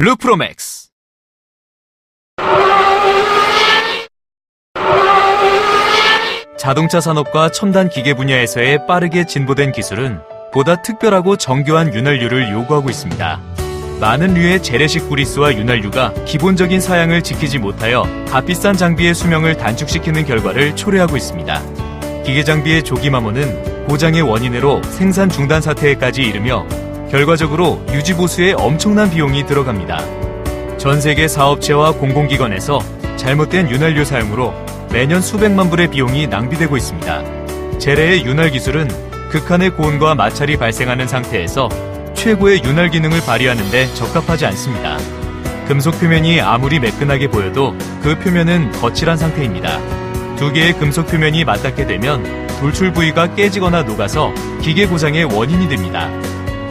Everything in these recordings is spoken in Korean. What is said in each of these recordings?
루프로맥스 자동차 산업과 첨단 기계 분야에서의 빠르게 진보된 기술은 보다 특별하고 정교한 윤활유를 요구하고 있습니다. 많은 류의 재래식 구리스와 윤활유가 기본적인 사양을 지키지 못하여 값비싼 장비의 수명을 단축시키는 결과를 초래하고 있습니다. 기계 장비의 조기 마모는 고장의 원인으로 생산 중단 사태에까지 이르며 결과적으로 유지 보수에 엄청난 비용이 들어갑니다. 전 세계 사업체와 공공기관에서 잘못된 윤활유 사용으로 매년 수백만 불의 비용이 낭비되고 있습니다. 재래의 윤활 기술은 극한의 고온과 마찰이 발생하는 상태에서 최고의 윤활 기능을 발휘하는데 적합하지 않습니다. 금속 표면이 아무리 매끈하게 보여도 그 표면은 거칠한 상태입니다. 두 개의 금속 표면이 맞닿게 되면 돌출 부위가 깨지거나 녹아서 기계 고장의 원인이 됩니다.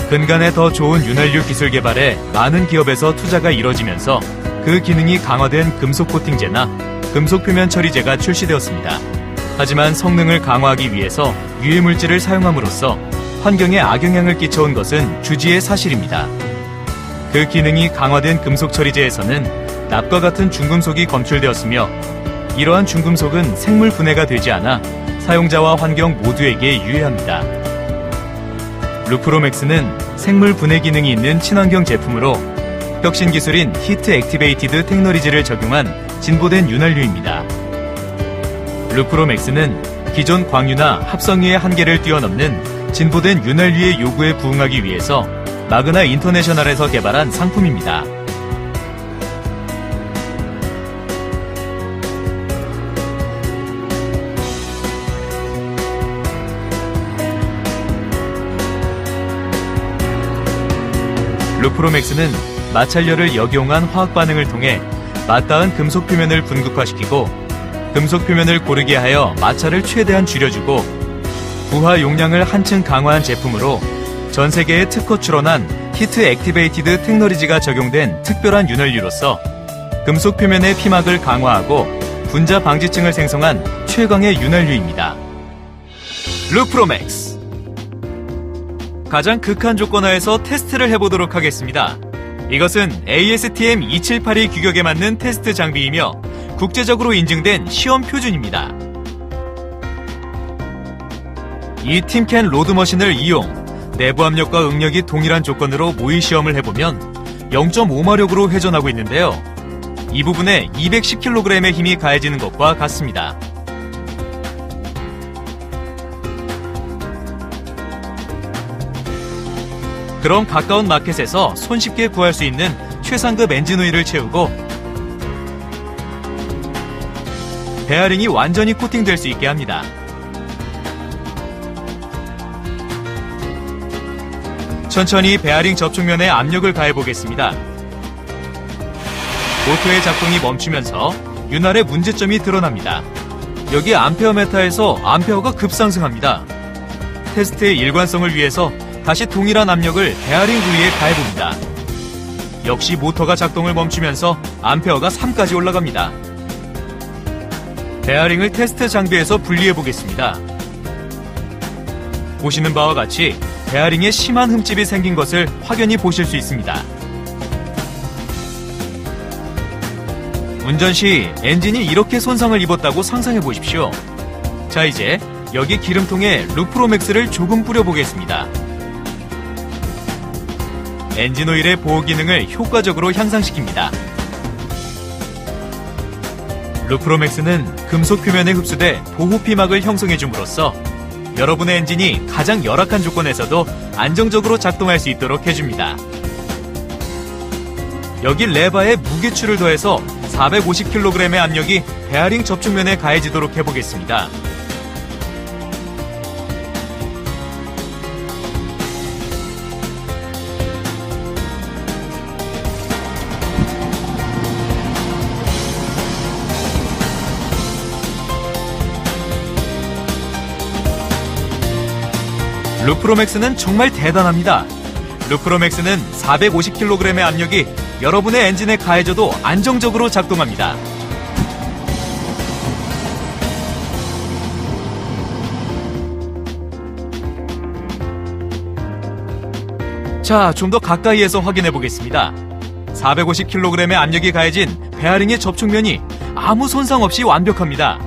근간에 더 좋은 윤활유 기술 개발에 많은 기업에서 투자가 이뤄지면서 그 기능이 강화된 금속 코팅제나 금속 표면 처리제가 출시되었습니다. 하지만 성능을 강화하기 위해서 유해 물질을 사용함으로써 환경에 악영향을 끼쳐온 것은 주지의 사실입니다. 그 기능이 강화된 금속 처리제에서는 납과 같은 중금속이 검출되었으며 이러한 중금속은 생물 분해가 되지 않아 사용자와 환경 모두에게 유해합니다. 루프로맥스는 생물 분해 기능이 있는 친환경 제품으로 혁신 기술인 히트 액티베이티드 테크놀리지를 적용한 진보된 윤활유입니다. 루프로맥스는 기존 광유나 합성유의 한계를 뛰어넘는 진보된 윤활유의 요구에 부응하기 위해서 마그나 인터내셔널에서 개발한 상품입니다. 루프로맥스는 마찰열을 역용한 화학 반응을 통해 맞닿은 금속 표면을 분극화시키고 금속 표면을 고르게 하여 마찰을 최대한 줄여주고 부하 용량을 한층 강화한 제품으로 전 세계에 특허 출원한 히트 액티베이티드 테크놀리지가 적용된 특별한 윤활유로서 금속 표면의 피막을 강화하고 분자 방지층을 생성한 최강의 윤활유입니다. 루프로맥스 가장 극한 조건 하에서 테스트를 해보도록 하겠습니다. 이것은 ASTM 2782 규격에 맞는 테스트 장비이며 국제적으로 인증된 시험 표준입니다. 이 팀캔 로드머신을 이용 내부 압력과 응력이 동일한 조건으로 모의 시험을 해보면 0.5마력으로 회전하고 있는데요. 이 부분에 210kg의 힘이 가해지는 것과 같습니다. 그럼 가까운 마켓에서 손쉽게 구할 수 있는 최상급 엔진 오일을 채우고 베어링이 완전히 코팅될 수 있게 합니다. 천천히 베어링 접촉면에 압력을 가해 보겠습니다. 모터의 작동이 멈추면서 윤활의 문제점이 드러납니다. 여기 암페어메타에서 암페어가 급상승합니다. 테스트의 일관성을 위해서 다시 동일한 압력을 베어링 부위에 가해봅니다. 역시 모터가 작동을 멈추면서 암페어가 3까지 올라갑니다. 베어링을 테스트 장비에서 분리해 보겠습니다. 보시는 바와 같이 베어링에 심한 흠집이 생긴 것을 확연히 보실 수 있습니다. 운전 시 엔진이 이렇게 손상을 입었다고 상상해 보십시오. 자, 이제 여기 기름통에 루프로맥스를 조금 뿌려 보겠습니다. 엔진 오일의 보호 기능을 효과적으로 향상시킵니다. 루프로맥스는 금속 표면에 흡수돼 보호 피막을 형성해 줌으로써 여러분의 엔진이 가장 열악한 조건에서도 안정적으로 작동할 수 있도록 해줍니다. 여기 레바에 무게추를 더해서 450kg의 압력이 베어링 접촉면에 가해지도록 해보겠습니다. 루프로맥스는 정말 대단합니다. 루프로맥스는 450kg의 압력이 여러분의 엔진에 가해져도 안정적으로 작동합니다. 자, 좀 더 가까이에서 확인해 보겠습니다. 450kg의 압력이 가해진 베어링의 접촉면이 아무 손상 없이 완벽합니다.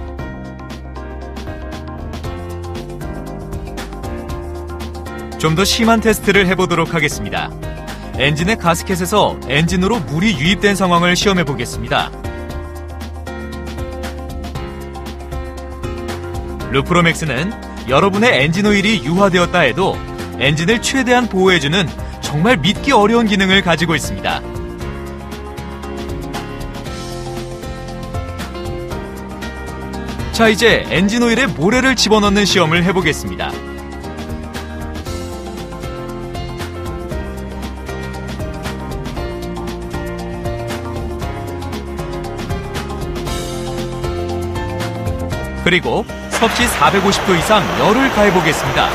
좀 더 심한 테스트를 해보도록 하겠습니다. 엔진의 가스켓에서 엔진으로 물이 유입된 상황을 시험해 보겠습니다. 루프로맥스는 여러분의 엔진 오일이 유화되었다 해도 엔진을 최대한 보호해주는 정말 믿기 어려운 기능을 가지고 있습니다. 자, 이제 엔진 오일에 모래를 집어넣는 시험을 해보겠습니다. 그리고 섭씨 450도 이상 열을 가해보겠습니다.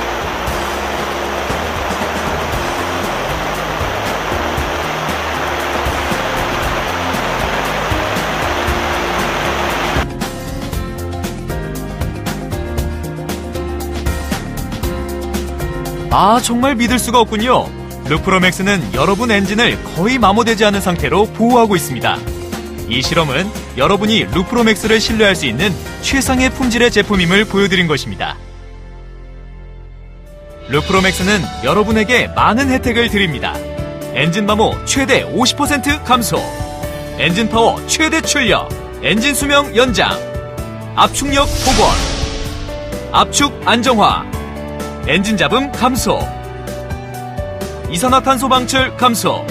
아, 정말 믿을 수가 없군요. 루프로맥스는 여러분 엔진을 거의 마모되지 않은 상태로 보호하고 있습니다. 이 실험은 여러분이 루프로맥스를 신뢰할 수 있는 최상의 품질의 제품임을 보여드린 것입니다. 루프로맥스는 여러분에게 많은 혜택을 드립니다. 엔진 마모 최대 50% 감소, 엔진 파워 최대 출력, 엔진 수명 연장, 압축력 복원, 압축 안정화, 엔진 잡음 감소, 이산화탄소 방출 감소,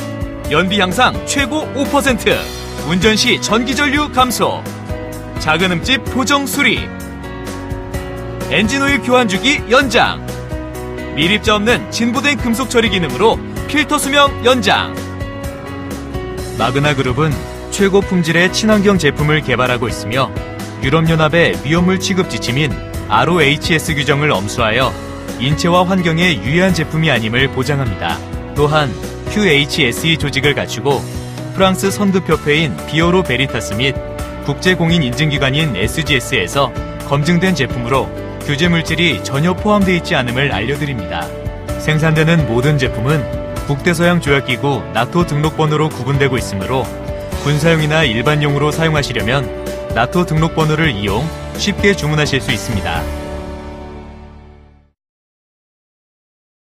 연비 향상 최고 5%, 운전 시 전기 전류 감소, 작은 흠집 보정 수리, 엔진 오일 교환 주기 연장, 미립자 없는 진보된 금속 처리 기능으로 필터 수명 연장. 마그나 그룹은 최고 품질의 친환경 제품을 개발하고 있으며 유럽연합의 위험물 취급 지침인 ROHS 규정을 엄수하여 인체와 환경에 유해한 제품이 아님을 보장합니다. 또한 QHSE 조직을 갖추고 프랑스 선두협회인 비오로 베리타스 및 국제공인 인증기관인 SGS에서 검증된 제품으로 규제 물질이 전혀 포함되어 있지 않음을 알려드립니다. 생산되는 모든 제품은 북대서양 조약기구 나토 등록번호로 구분되고 있으므로 군사용이나 일반용으로 사용하시려면 나토 등록번호를 이용 쉽게 주문하실 수 있습니다.